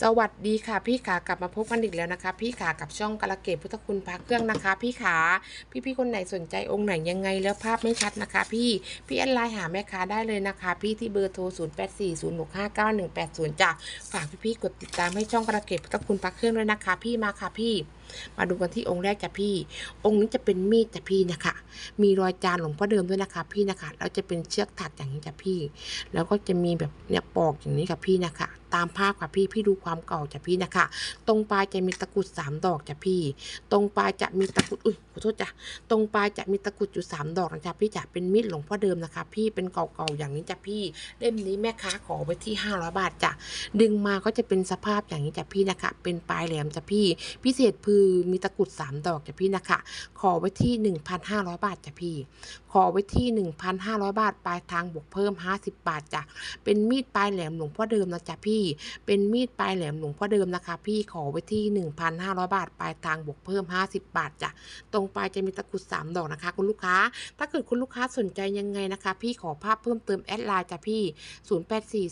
สวัสดีค่ะพี่ขากลับมาพบกันอีกแล้วนะคะ พี่ขากับช่องกระเกตพุทธคุณพระเครื่องนะคะ พี่ขาพี่ๆคนไหนสนใจองค์ไหนยังไงแล้วภาพไม่ชัดนะคะ พี่พี่แอนไลน์หาแม่ค้าได้เลยนะคะ พี่ที่เบอร์โทร 0 8 4 0 6 5 9 1 8 0จ้ะฝากพี่ๆกดติดตามให้ช่องกระเกตพุทธคุณพระเครื่องด้วยนะคะ พี่มาค่ะพี่ มาดูกันที่องค์แรกจ้ะพี่ องค์นี้จะเป็นมีดจ้ะพี่นะคะ มีรอยจานหลวงพ่อเดิมด้วยนะคะ พี่นะคะแล้วจะเป็นเชือกถักอย่างนี้จ้ะพี่ แล้วก็จะมีแบบเนี่ยปอกอย่างนี้ค่ะพี่นะคะ ตามภาพค่ะพี่พี่ดูความเก่าจ้ะพี่นะคะ ตรงปลายจะมีตะกุดสามดอกจ้ะพี่ ตรงปลายจะมีตะกุดอุ้ยขอโทษจ้ะตรงปลายจะมีตะกุดอยู่สามดอกนะจ๊ะพี่จ๋าเป็นมีดหลวงพ่อเดิมนะคะ พี่เป็นเก่าๆอย่างนี้จ้ะพี่เล่มนี้แม่ค้าขอไว้ที่500บาทจ้ะดึงมาก็จะเป็นสภาพอย่างนี้จ้ะพี่นะคะ เป็นปลายแหลมจ้ะพี่ พิเศษพื้คือมีตะกรุดสามดอกจ้ะพี่นะคะ ขอไว้ที่ 1,500 บาทจ้ะพี่ ขอไว้ที่ 1,500 บาท ปลายทางบวกเพิ่ม 50 บาทจ้ะ เป็นมีดปลายแหลมหลวงพ่อเดิมนะจ๊ะพี่ เป็นมีดปลายแหลมหลวงพ่อเดิมนะคะ พี่ ขอไว้ที่ 1,500 บาท ปลายทางบวกเพิ่ม 50 บาทจ้ะ ตรงปลายจะมีตะกรุด3ดอกนะคะ คุณลูกค้า ถ้าเกิดคุณลูกค้าสนใจยังไงนะคะ พี่ขอภาพเพิ่มเติมแอดไลน์จ้ะพี่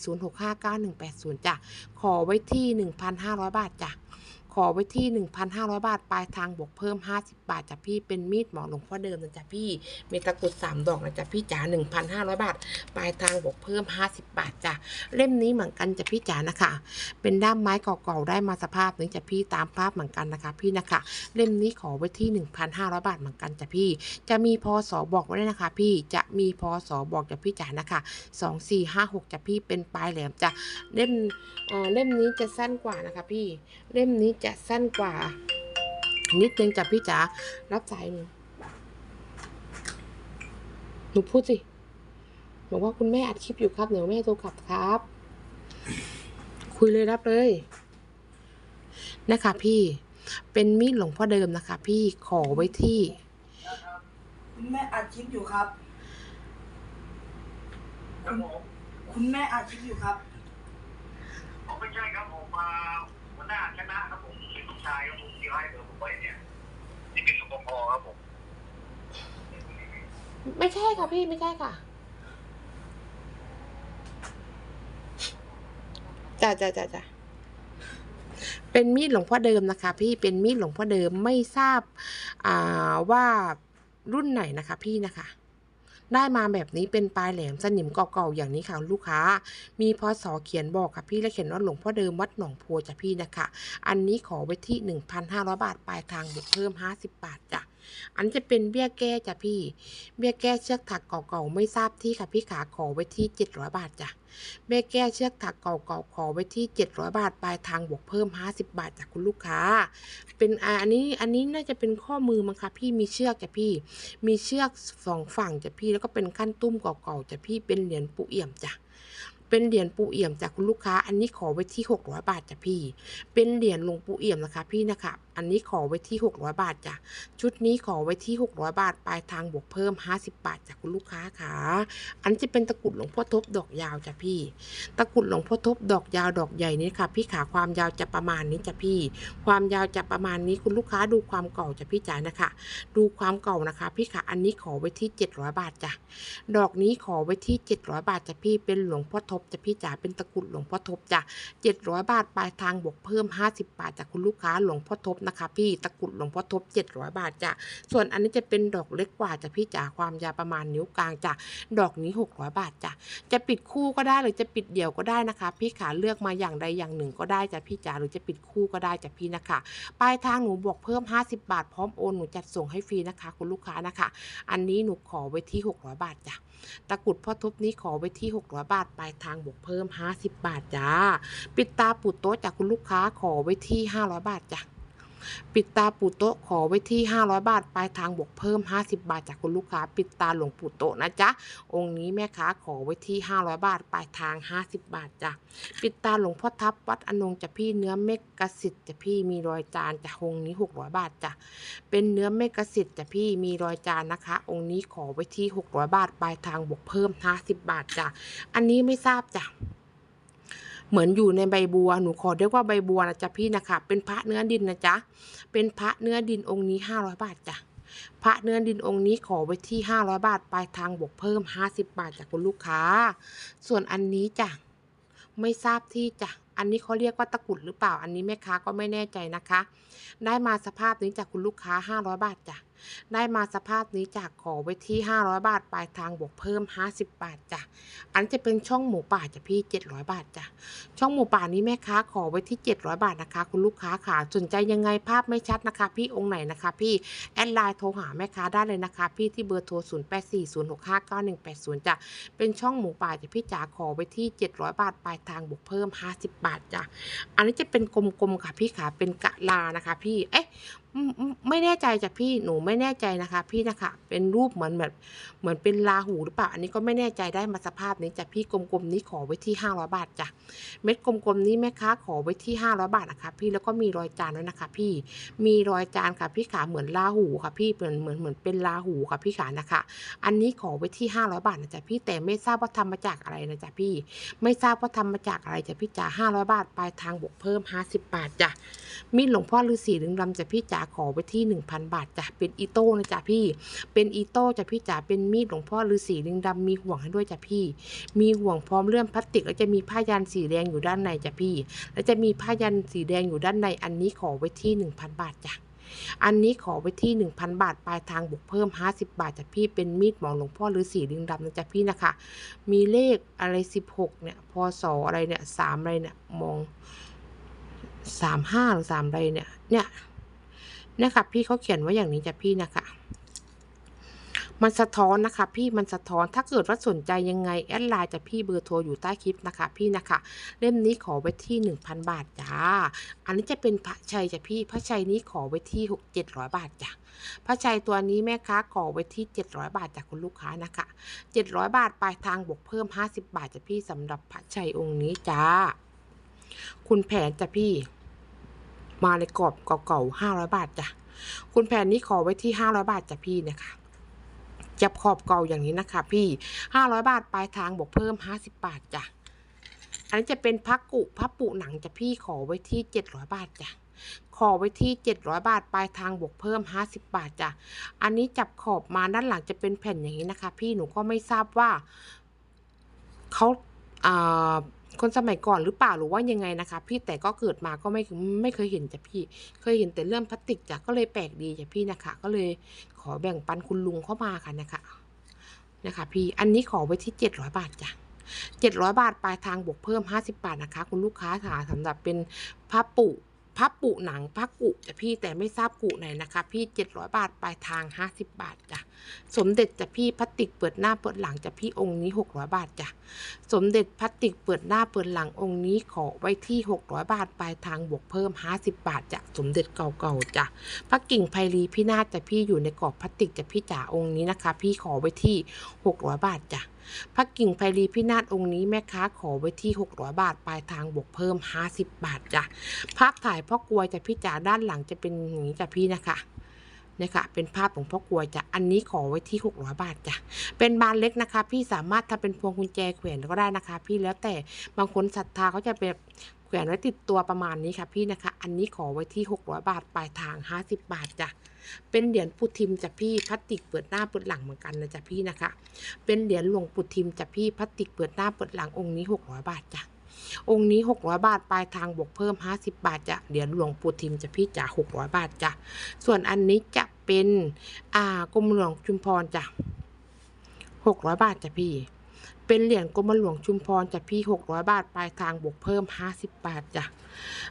0840659180จ้ะ ขอไว้ที่ 1,500 บาทจ้ะ ขอไว้ที่ 1,500 บาท ปลายทางบวกเพิ่ม 50 บาทจ้ะพี่ เป็นมีดหมอหลวงพ่อเดิมนะจ๊ะพี่ มีตะกรุด 3 ดอกนะจ๊ะพี่จ๋า 1,500 บาท ปลายทางบวกเพิ่ม 50 บาทจ้ะ เล่มนี้เหมือนกันจ้ะพี่จ๋านะคะ เป็นด้ามไม้เก่าๆ ได้มาสภาพนึงจ้ะพี่ตามภาพเหมือนกันนะคะ พี่นะคะ เล่มนี้ขอไว้ที่ 1,500 บาทเหมือนกันจ้ะพี่ จะมีพศบอกไว้ด้วยนะคะ พี่ จะมีพศบอกจ้ะพี่จ๋านะคะ2456จ้ะพี่ เป็นปลายแหลมจ้ะ เล่มอ่อเล่มนี้จะสั้นกว่านะคะพี่ เล่มนี้จะสั้นกว่า นิดนึงจ้ะพี่จ๋ารับสายหนูหนูพูดสิบอกว่าคุณแม่อัดคลิปอยู่ครับเดี๋ยวแม่โทรกลับครับ คุยเลยรับเลย นะคะพี่ เป็นมีดหลวงพ่อเดิมนะคะ พี่ขอไว้ที่คุณแม่อัดคลิปอยู่ครับ ครับผมคุณแม่อัดคลิปอยู่ครับผมไม่ใช่ครับผมมาหัวหน้าคณะครับผมที่ลูก ชายครับผมที่ให้เบอร์ผมไว้เนี่ยที่เป็นรปภครับผมไม่ใช่ค่ะพี่ไม่ใช่ค่ะจ้าจ้าจ้าจ้าเป็นมีดหลวงพ่อเดิมนะคะ พี่เป็นมีดหลวงพ่อเดิมไม่ทราบอ่าว่ารุ่นไหนนะคะ พี่นะคะ ได้มาแบบนี้เป็นปลายแหลมสนิมเก่าๆอย่างนี้ค่ะลูกค้า มีพศเขียนบอกค่ะพี่และเขียนว่าหลวงพ่อเดิมวัดหนองโพจ้ะพี่นะคะ อันนี้ขอไว้ที่ 1,500 บาทปลายทางบวกเพิ่ม 50 บาทจ้ะ อันจะเป็นเบี้ยแก้จ้ะพี่ เบี้ยแก้เชือกถักเก่าๆไม่ทราบที่ค่ะพี่ขาขอไว้ที่ 700 บาทจ้ะเบี้ยแก้เชือกถักเก่าๆขอไว้ที่ 700 บาทปลายทางบวกเพิ่ม 50 บาทจากคุณลูกค้า เป็นอันนี้อันนี้น่าจะเป็นข้อมือมั้งคะพี่มีเชือกจ้ะพี่ มีเชือกสองฝั่งจ้ะพี่แล้วก็เป็นขั้นตุ้มเก่าๆจ้ะพี่เป็นเหรียญปูเอี่ยมจ้ะเป็นเหรียญปูเอี่ยมจากคุณลูกค้า อันนี้ขอไว้ที่ 600 บาทจ้ะพี่ เป็นเหรียญลงปูเอี่ยมนะคะ พี่นะคะ อันนี้ขอไว้ที่ 600 บาทจ้ะ ชุดนี้ขอไว้ที่ 600 บาท ปลายทางบวกเพิ่ม 50 บาทจากคุณลูกค้าค่ะ อันจะเป็นตะกุดหลวงพ่อทบดอกยาวจ้ะพี่ ตะกุดหลวงพ่อทบดอกยาวดอกใหญ่นี่ค่ะ พี่ขาความยาวจะประมาณนี้จ้ะพี่ ความยาวจะประมาณนี้คุณลูกค้าดูความเก่าจ้ะพี่จ๋านะคะ ดูความเก่านะคะ พี่ขาอันนี้ขอไว้ที่ 700 บาทจ้ะ ดอกนี้ขอไว้ที่ 700 บาทจ้ะพี่ เป็นหลวงพ่อทบจ้ะพี่จ๋า เป็นตะกุดหลวงพ่อทบจ้ะ700 บาทปลายทางบวกเพิ่ม 50 บาทจากคุณลูกค้าหลวงพ่อทบนะะคะ พี่ตะกรุดหลวงพ่อทบ 700 บาทจ้ะส่วนอันนี้จะเป็นดอกเล็กกว่าจ้ะพี่จ๋าความยาวประมาณนิ้วกลางจ้ะดอกนี้ 600 บาทจ้ะจะปิดคู่ก็ได้หรือจะปิดเดี่ยวก็ได้นะคะ พี่ขาเลือกมาอย่างใดอย่างหนึ่งก็ได้จ้ะพี่จ๋าหรือจะปิดคู่ก็ได้จ้ะพี่นะคะปลายทางหนูบวกเพิ่ม 50 บาทพร้อมโอนหนูจัดส่งให้ฟรีนะคะ คุณลูกค้านะคะ อันนี้หนูขอไว้ที่ 600 บาทจ้ะตะกรุดพ่อทบนี้ขอไว้ที่ 600 บาทปลายทางบวกเพิ่ม 50 บาทจ้าปิดตาปูดโต๊ะจากคุณลูกค้าขอไว้ที่ 500 บาทจ้ะ ปิดตาปูโต๊ะขอไว้ที่ 500 บาท ปลายทางบวกเพิ่ม 50 บาทจากคุณลูกค้า ปิดตาหลวงปู่โต๊ะนะจ๊ะ องค์นี้แม่ค้าขอไว้ที่ 500 บาท ปลายทาง 50 บาทจ้ะ ปิดตาหลวงพ่อทับวัดอนงจะพี่เนื้อเมกกสิทธิ์จะพี่มีรอยจานจะองค์นี้ 600 บาทจ้ะ เป็นเนื้อเมกสิทธิ์จะพี่มีรอยจานนะคะ องค์นี้ขอไว้ที่ 600 บาท ปลายทางบวกเพิ่ม 50 บาทจ้ะ อันนี้ไม่ทราบจ้ะ เหมือนอยู่ในใบบัว หนูขอเรียกว่าใบบัวนะจ๊ะพี่นะคะ เป็นพระเนื้อดินนะจ๊ะ เป็นพระเนื้อดินองค์นี้500บาทจ้ะ พระเนื้อดินองค์นี้ขอไว้ที่500บาท ปลายทางบวกเพิ่ม50บาทจากคุณลูกค้า ส่วนอันนี้จ้ะ ไม่ทราบที่จ้ะ อันนี้เขาเรียกว่าตะกุดหรือเปล่า อันนี้แม่ค้าก็ไม่แน่ใจนะคะ ได้มาสภาพนี้จากคุณลูกค้า500บาทจ้ะ ได้มาสภาพนี้จากขอไว้ที่ 500 บาทปลายทางบวกเพิ่ม 50 บาทจ้ะอันจะเป็นช่องหมูป่าจ้ะพี่ 700 บาทจ้ะช่องหมูป่านี้แม่ค้าขอไว้ที่ 700 บาทนะคะ คุณลูกค้าค่ะสนใจยังไงภาพไม่ชัดนะคะ พี่องค์ไหนนะคะ พี่แอดไลน์โทรหาแม่ค้าได้เลยนะคะ พี่ที่เบอร์โทร 0840659180จ้ะเป็นช่องหมูป่าจ้ะพี่จ๋าขอไว้ที่ 700 บาทปลายทางบวกเพิ่ม 50 บาทจ้ะอันนี้จะเป็นกลมๆค่ะพี่ขาเป็นกะลานะคะ พี่เอ๊ะ ไม่แน่ใจจ้ะพี่หนูไม่แน่ใจนะคะ พี่นะคะ เป็นรูปเหมือนแบบเหมือนเป็นลาหูหรือเปล่า อันนี้ก็ไม่แน่ใจได้มาสภาพนี้จ้ะพี่กลมๆนี้ขอไว้ที่500บาทจ้ะเม็ดกลมๆนี้แม่ค้าขอไว้ที่500บาทนะคะ พี่แล้วก็มีรอยจานด้วยนะคะ พี่มีรอยจานค่ะพี่ขาเหมือนลาหูค่ะ พี่เหมือนเหมือนเหมือนเป็นลาหูค่ะพี่ขานะคะ อันนี้ขอไว้ที่500บาทนะจ๊ะพี่แต่ไม่ทราบว่าทำมาจากอะไรนะจ๊ะพี่ ไม่ทราบว่าทำมาจากอะไรจ้ะพี่จ๋า500บาทปลายทางบวกเพิ่ม 50 บาทจ้ะมีดหลวงพ่อฤาษีลึงลำจ้ะพี่จ๋าขอไว้ที่ 1,000 บาทจ้ะเป็นอีโต้นะจ๊ะพี่ เป็นอีโต้จ้ะพี่จ๋าเป็นมีดหลวงพ่อฤาษีลึงดำมีห่วงให้ด้วยจ้ะพี่ มีห่วงพร้อมเลื่อมพลาสติกแล้วจะมีผ้ายันสีแดงอยู่ด้านในจ้ะพี่ แล้วจะมีผ้ายันสีแดงอยู่ด้านในอันนี้ขอไว้ที่ 1,000 บาทจ้ะอันนี้ขอไว้ที่ 1,000 บาท ปลายทางบวกเพิ่ม 50 บาทจ้ะพี่เป็นมีดหมอหลวงพ่อฤาษีลิงดำนะจ๊ะพี่นะคะ มีเลขอะไร 16 เนี่ยพศอะไรเนี่ยสามอะไรเนี่ยมองสามห้าหรือสามอะไรเนี่ยเนี่ย เนี่ยค่ะ พี่เขาเขียนไว้อย่างนี้จ้ะพี่นะคะมันสะท้อนนะคะพี่มันสะท้อนถ้าเกิดว่าสนใจยังไงแอดไลน์จะพี่เบอร์โทรอยู่ใต้คลิปนะคะ พี่นะคะ เล่มนี้ขอไว้ที่ 1,000 บาทจ้า อันนี้จะเป็นพระชัยจ้ะพี่พระชัยนี้ขอไว้ที่หกเจ็ดร้อยบาทจ้ะพระชัยตัวนี้แม่ค้าขอไว้ที่ 700 บาทจากคุณลูกค้านะคะ 700 บาทปลายทางบวกเพิ่ม 50 บาทจ้ะพี่สำหรับพระชัยองค์นี้จ้า คุณแผนจ้ะพี่ มาในกรอบเก่าๆ500บาทจ้ะคุณแผนนี้ขอไว้ที่500บาทจ้ะพี่นะคะจับขอบเก่าอย่างนี้นะคะ พี่500บาทปลายทางบวกเพิ่ม50บบาทจ้ะอันนี้จะเป็นพักกุพับปุหนังจ้ะพี่ขอไว้ที่700บาทจ้ะขอไว้ที่ 700 บาท ปลายทางบวกเพิ่ม 50 บาทจ้ะ อันนี้จับขอบมาด้านหลังจะเป็นแผ่นอย่างนี้นะคะ พี่หนูก็ไม่ทราบว่าเขาอ่า คนสมัยก่อนหรือเปล่าหรือว่ายังไงนะคะ พี่แต่ก็เกิดมาก็ไม่ไม่เคยเห็นจ้ะพี่ เคยเห็นแต่เรื่องพลาสติกจ้ะก็เลยแปลกดีจ้ะพี่นะคะ ก็เลยขอแบ่งปันคุณลุงเข้ามาค่ะนะคะนะคะ พี่อันนี้ขอไว้ที่เจ็ดร้อยบาทจ้ะเจ็ดร้อยบาทปลายทางบวกเพิ่มห้าสิบาทนะคะ คุณลูกค้าค่ะสำหรับเป็นผ้าปุ ผ้าปุหนังผ้ากุจ้ะพี่แต่ไม่ทราบกุไหนนะคะ พี่700บาทปลายทาง50บาทจ้ะสมเด็จจ้ะพี่พลาสติกเปิดหน้าเปิดหลังจ้ะพี่องค์นี้600บาทจ้ะสมเด็จพลาสติกเปิดหน้าเปิดหลังองค์นี้ขอไว้ที่600บาทปลายทางบวกเพิ่ม50บาทจ้ะสมเด็จเก่าๆจ้ะพระกิ่งไพรีพี่นาจ้ะพี่อยู่ในกรอบพลาสติกจ้ะพี่จ๋าองค์นี้นะคะ พี่ขอไว้ที่600บาทจ้ะ พระกิ่งไพรีพินาศองค์นี้แม่ค้าขอไว้ที่ 600 บาท ปลายทางบวกเพิ่ม 50 บาทจ้ะภาพถ่ายพ่อกลวยจะพี่จ๋าด้านหลังจะเป็นอย่างนี้จ้ะพี่นะคะเนี่ยค่ะเป็นภาพของพ่อกลวยจ้ะ อันนี้ขอไว้ที่ 600 บาทจ้ะ เป็นบานเล็กนะคะ พี่สามารถทำเป็นพวงกุญแจแขวนก็ได้นะคะ พี่แล้วแต่บางคนศรัทธาเขาจะแบบ แขวนไว้ติดตัวประมาณนี้ค่ะพี่นะคะ อันนี้ขอไว้ที่ 600 บาท ปลายทาง 50 บาทจ้ะ เป็นเหรียญปุทิมจ้ะพี่พลาสติกเปิดหน้าเปิดหลังเหมือนกันนะจ้ะพี่นะคะ เป็นเหรียญหลวงปู่ทิมจ้ะพี่พลาสติกเปิดหน้าเปิดหลังองค์นี้ 600 บาทจ้ะองค์นี้ 600 บาท ปลายทางบวกเพิ่ม 50 บาทจ้ะเหรียญหลวงปู่ทิมจ้ะพี่จ๋า600 บาทจ้ะส่วนอันนี้จะเป็นอ่ากรมหลวงชุมพรจ้ะ600 บาทจ้ะพี่ เป็นเหรียญกรมหลวงชุมพรจ้ะพี่ 600 บาท ปลายทางบวกเพิ่ม 50 บาทจ้ะ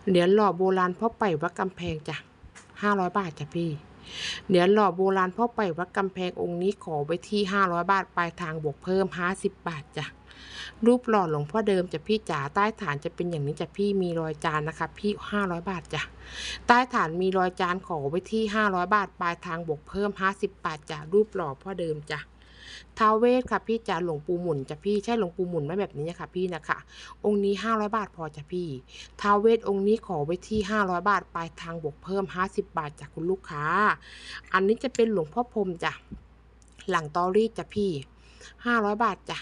เหรียญหล่อโบราณพ่อไปวัดกำแพงจ้ะ 500 บาทจ้ะพี่ เหรียญหล่อโบราณพ่อไปวัดกำแพงองค์นี้ขอไว้ที่ 500 บาท ปลายทางบวกเพิ่ม 50 บาทจ้ะ รูปหล่อหลวงพ่อเดิมจะพี่จ๋าใต้ฐานจะเป็นอย่างนี้จะพี่มีรอยจานนะคะ พี่ 500 บาทจ้ะ ใต้ฐานมีรอยจานขอไว้ที่ 500 บาท ปลายทางบวกเพิ่ม 50 บาทจ้ะ รูปหล่อพ่อเดิมจ้ะ ท้าวเวสค่ะพี่จะหลวงปู่หมุนจ้ะพี่ใช่หลวงปู่หมุนไหมแบบนี้ค่ะพี่นะคะ องค์นี้ 500 บาทพอจ้ะพี่ท้าวเวสองค์นี้ขอไว้ที่ 500 บาทปลายทางบวกเพิ่ม 50 บาทจากคุณลูกค้า อันนี้จะเป็นหลวงพ่อพรมจ้ะหลังตอรี่จ้ะพี่ 500 บาทจ้ะ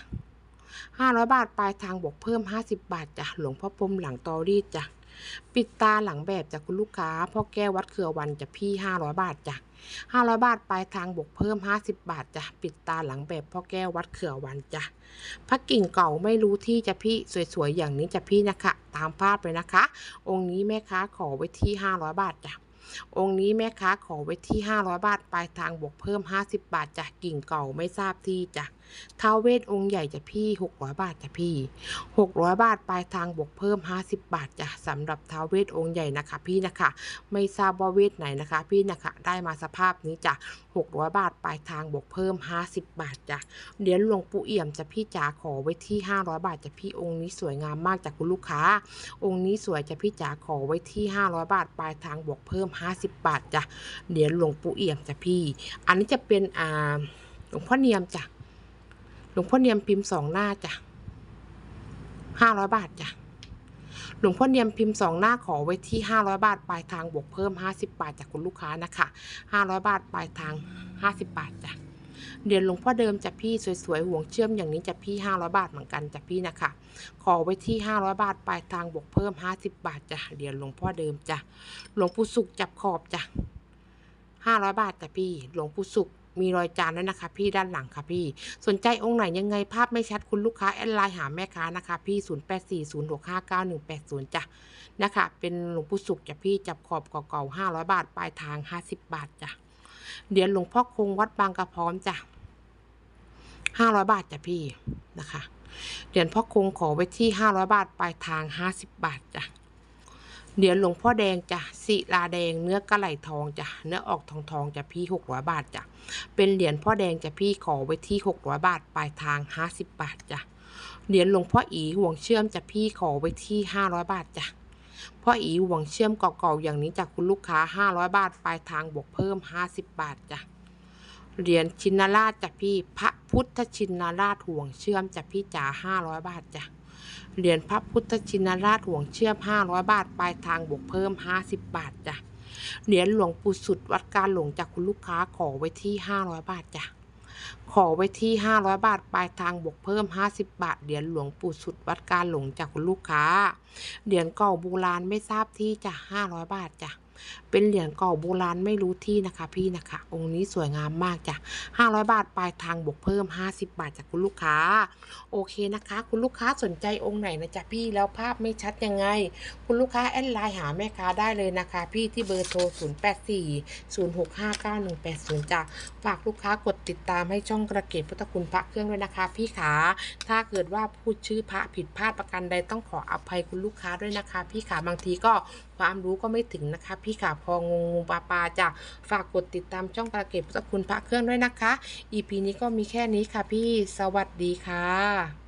500 บาท ปลายทางบวกเพิ่ม 50 บาทจ้ะหลวงพ่อพรมหลังตอรี่จ้ะปิดตาหลังแบบจากคุณลูกค้าพ่อแก้ววัดเขือวันจะพี่ 500 บาทจ้ะ500 บาทปลายทางบวกเพิ่ม 50 บาทจ้ะปิดตาหลังแบบพ่อแก้ววัดเขือวันจ้ะพระกิ่งเก่าไม่รู้ที่จะพี่สวยๆอย่างนี้จะพี่นะคะ ตามภาพเลยนะคะ องค์นี้แม่ค้าขอไว้ที่ 500 บาทจ้ะ องค์นี้แม่ค้าขอไว้ที่ 500 บาท ปลายทางบวกเพิ่ม 50 บาทจากกิ่งเก่าไม่ทราบที่จ้ะท้าวเวทองค์ใหญ่จะพี่ 600 บาทจ้ะพี่ 600 บาท ปลายทางบวกเพิ่ม 50 บาทจ้ะสำหรับท้าวเวทองค์ใหญ่นะคะพี่นะคะ ไม่ทราบว่าเวทไหนนะคะ พี่นะคะได้มาสภาพนี้จ้ะ600 บาท ปลายทางบวกเพิ่ม 50 บาทจ้ะเหรียญหลวงปู่เอี่ยมจะพี่จ๋าขอไว้ที่ 500 บาทจ้ะพี่องค์นี้สวยงามมากจากคุณลูกค้า องค์นี้สวยจะพี่จ๋าขอไว้ที่ 500 บาท ปลายทางบวกเพิ่ม50 บาทจ้ะเหรียญหลวงปู่เอี่ยมจ้ะพี่ อันนี้จะเป็นอ่าหลวงพ่อเนียมจ้ะหลวงพ่อเนียมพิมพ์สองหน้าจ้ะ500บาทจ้ะหลวงพ่อเนียมพิมพ์สองหน้าขอไว้ที่ 500 บาท ปลายทางบวกเพิ่ม 50 บาทจากคุณลูกค้านะคะ 500 บาท ปลายทาง 50 บาทจ้ะ เหรียญหลวงพ่อเดิมจะพี่สวยๆห่วงเชื่อมอย่างนี้จะพี่ 500 บาทเหมือนกันจ้ะพี่นะคะ ขอไว้ที่ 500 บาทปลายทางบวกเพิ่ม 50 บาทจ้ะเหรียญหลวงพ่อเดิมจ้ะหลวงปู่สุขจับขอบจ้ะ500 บาทจ้ะพี่หลวงปู่สุขมีรอยจานด้วยนะคะ พี่ด้านหลังค่ะพี่ สนใจองค์ไหนยังไงภาพไม่ชัดคุณลูกค้าแอดไลน์หาแม่ค้านะคะ พี่0840659180จ้ะนะคะ เป็นหลวงปู่สุขจ้ะพี่จับขอบเก่าๆ500 บาทปลายทาง 50 บาทจ้ะ เหรียญหลวงพ่อคงวัดบางกระพร้อมจ้ะ500บาทจ้ะพี่นะคะเหรียญพ่อคงขอไว้ที่500บาทปลายทาง50บบาทจ้ะเหรียญหลวงพ่อแดงจ้ะศิลาแดงเนื้อกระไหลทองจ้ะเนื้อออกทองทองจ้ะพี่600บาทจ้ะเป็นเหรียญพ่อแดงจ้ะพี่ขอไว้ที่600บาทปลายทาง50บบาทจ้ะเหรียญหลวงพ่ออีห่วงเชื่อมจ้ะพี่ขอไว้ที่500บาทจ้ะ พ่ออีห่วงเชื่อมเก่าๆอย่างนี้จากคุณลูกค้า 500 บาทปลายทางบวกเพิ่ม 50 บาทจ้ะเหรียญชินราชจ้ะพี่ พระพุทธชินราชห่วงเชื่อมจ้ะพี่จ๋า500 บาทจ้ะเหรียญพระพุทธชินราชห่วงเชื่อม 500 บาทปลายทางบวกเพิ่ม 50 บาทจ้ะเหรียญหลวงปู่สุดวัดการหลงจากคุณลูกค้าขอไว้ที่ 500 บาทจ้ะ ขอไว้ที่ 500 บาท ปลายทางบวกเพิ่ม 50 บาท เหรียญหลวงปู่สุดวัดการหลงจากคุณลูกค้า เหรียญเก่าโบราณไม่ทราบที่จ้ะ500 บาทจ้ะ เป็นเหรียญเก่าโบราณไม่รู้ที่นะคะ พี่นะคะ องค์นี้สวยงามมากจ้ะ500 บาทปลายทางบวกเพิ่ม 50 บาทจากคุณลูกค้า โอเคนะคะ คุณลูกค้าสนใจองค์ไหนนะจ๊ะพี่แล้วภาพไม่ชัดยังไง คุณลูกค้าแอดไลน์หาแม่ค้าได้เลยนะคะ พี่ที่เบอร์โทร 084 065 9180จ้ะฝากลูกค้ากดติดตามให้ช่องกระเกตพุทธคุณพระเครื่องด้วยนะคะ พี่ขาถ้าเกิดว่าพูดชื่อพระผิดพลาดประการใดต้องขออภัยคุณลูกค้าด้วยนะคะ พี่ขาบางทีก็ ความรู้ก็ไม่ถึงนะคะ พี่ขาพองงงปลาปลาจ้ะฝากกดติดตามช่องกระเกตพุทธคุณพระเครื่องด้วยนะคะ EP นี้ก็มีแค่นี้ค่ะพี่สวัสดีค่ะ